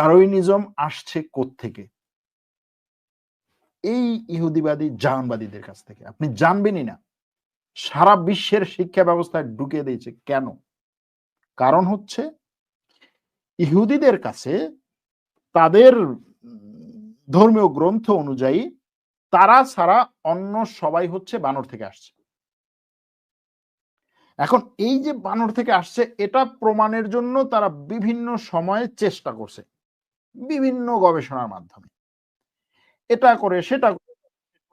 Darwinism আসছে থেকে এই ইহুদিবাদী জাহানবাদীদের কাছ থেকে। আপনি জানবেনই না। সারা বিশ্বের শিক্ষা ব্যবস্থায় ঢুকিয়ে দিয়েছে কেন? কারণ হচ্ছে, ইহুদিদের কাছে তাদের ধর্মীয় গ্রন্থ অনুযায়ী তারা ছাড়া অন্য সবাই হচ্ছে বানর থেকে আসছে। এখন এই যে বানর থেকে আসছে, এটা প্রমাণের জন্য তারা বিভিন্ন সময়ে চেষ্টা করছে। বিভিন্ন গবেষণার মাধ্যমে। এটা করে সেটা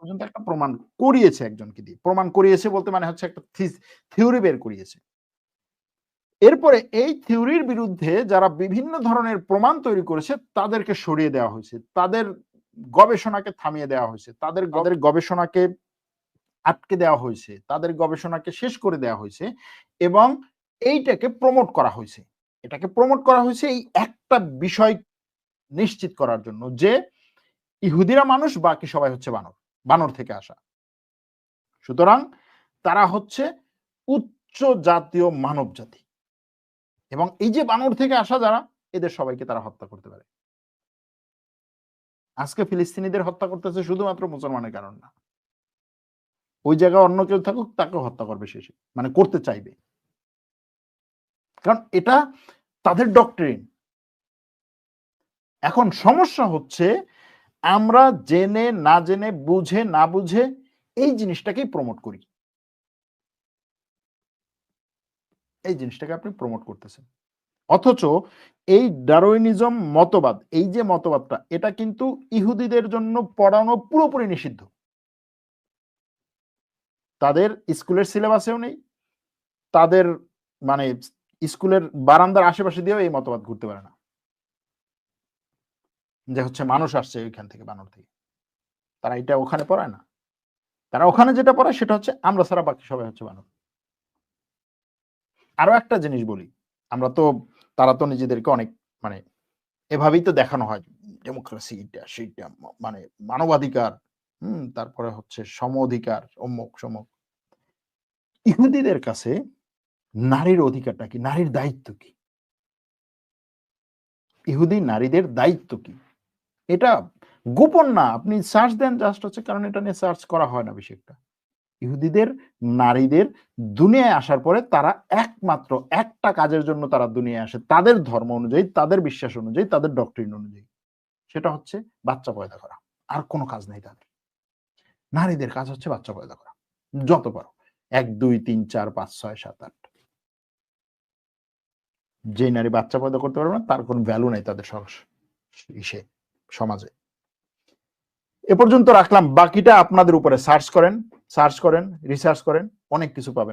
পর্যন্ত একটা প্রমাণ করিয়েছে একজনকে দিয়ে। প্রমাণ করিয়েছে বলতে মানে হচ্ছে একটা থিওরি বের করিয়েছে। এরপরে এই থিওরির বিরুদ্ধে যারা বিভিন্ন ধরনের প্রমাণ তৈরি করেছে তাদেরকে সরিয়ে দেওয়া হয়েছে। তাদের গবেষণাকে থামিয়ে দেওয়া হয়েছে। তাদের তাদের গবেষণাকে আটকে দেওয়া হয়েছে। তাদের গবেষণাকে শেষ করে দেওয়া হয়েছে এবং এইটাকে প্রমোট করা হয়েছে। এটাকে প্রমোট করা হয়েছে এই একটা বিষয় নিশ্চিত করার জন্য যে ইহুদিরা মানুষ, বাকি সবাই হচ্ছে বানর বানর থেকে আসা। সুতরাং তারা হচ্ছে উচ্চ জাতীয় মানব জাতি। এবং এই যে বানর থেকে আসা যারা, এদের সবাইকে তারা হত্যা করতে পারে। আজকে ফিলিস্তিনিদের হত্যা করতেছে শুধুমাত্র মুসলমানের কারণ না। ওই জায়গায় অন্য কেউ থাকুক তাকে হত্যা করবে শেষে মানে করতে চাইবে। কারণ এটা তাদের ডক্টরিন এখন সমস্যা হচ্ছে, আমরা জেনে, না জেনে, বুঝে, না বুঝে এই জিনিসটাকেই প্রমোট করি। এই জিনিসটাকে আপনি প্রমোট করতেছেন। অথচ এই ডারোইনিজম মতবাদ, এই যে মতবাদটা, এটা কিন্তু ইহুদিদের জন্য পড়ানো পুরোপুরি নিষিদ্ধ। তাদের স্কুলের সিলেবাসেও নেই। তাদের মানে স্কুলের বারান্দার আশেপাশে দিয়েও এই মতবাদ ঘুরতে পারে না। যে হচ্ছে মানুষ আসছে ওইখান থেকে বানর থেকে। তারা এটা ওখানে পড়ায় না। তারা ওখানে যেটা পড়ায় সেটা হচ্ছে, আমরা ছাড়া বাকি সবাই হচ্ছে বানর। আরও একটা জিনিস বলি, আমরা তো, তারা তো নিজেদেরকে অনেক মানে এভাবেই তো দেখানো হয় ডেমোক্রেসি এটা সেইটা মানে মানবাধিকার, হম, তারপরে হচ্ছে সম অধিকার অমুক, সমক। ইহুদিদের কাছে নারীর অধিকারটা কি? নারীর দায়িত্ব কি? ইহুদি নারীদের দায়িত্ব কি? এটা গোপন না, আপনি সার্চ দেন জাস্ট হচ্ছে কারণ এটা নিয়ে সার্চ করা হয় না একটা ইহুদিদের, নারীদের দুনিয়ায় আসার পরে তারা একমাত্র একটা কাজের জন্য তারা দুনিয়ায় আসে, তাদের ধর্ম অনুযায়ী, তাদের বিশ্বাস অনুযায়ী, তাদের ডক্টরিন অনুযায়ী। সেটা হচ্ছে বাচ্চা পয়দা করা, আর কোনো কাজ নেই তাদের। নারীদের কাজ হচ্ছে বাচ্চা পয়দা করা, যত পারো। এক, দুই, তিন, চার, পাঁচ, ছয়, সাত, আট। যে নারী বাচ্চা পয়দা করতে পারবে না, তার কোনো ভ্যালু নেই তাদের ইসে। সমাজে। এ পর্যন্ত রাখলাম, বাকিটা আপনাদের উপরে সার্চ করেন সার্চ করেন রিসার্চ করেন, অনেক কিছু পাবেন।